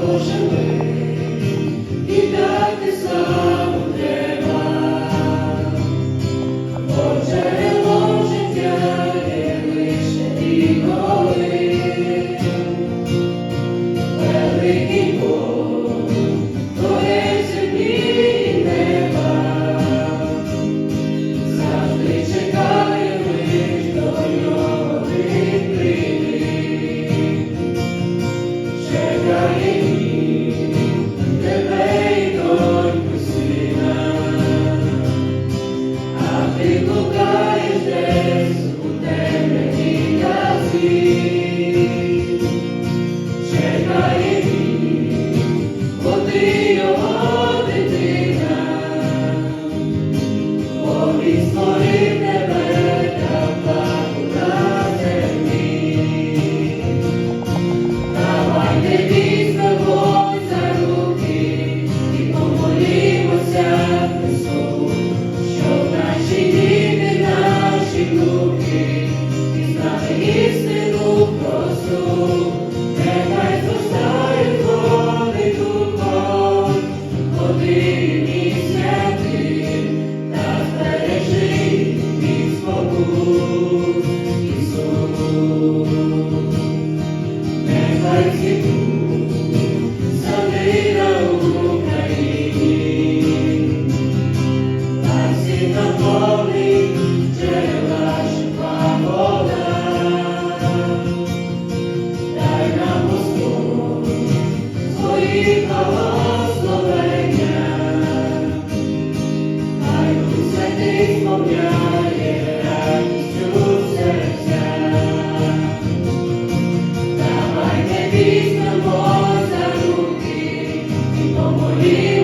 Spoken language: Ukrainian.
hoje be. Давайте візьмемо за руки і помолі.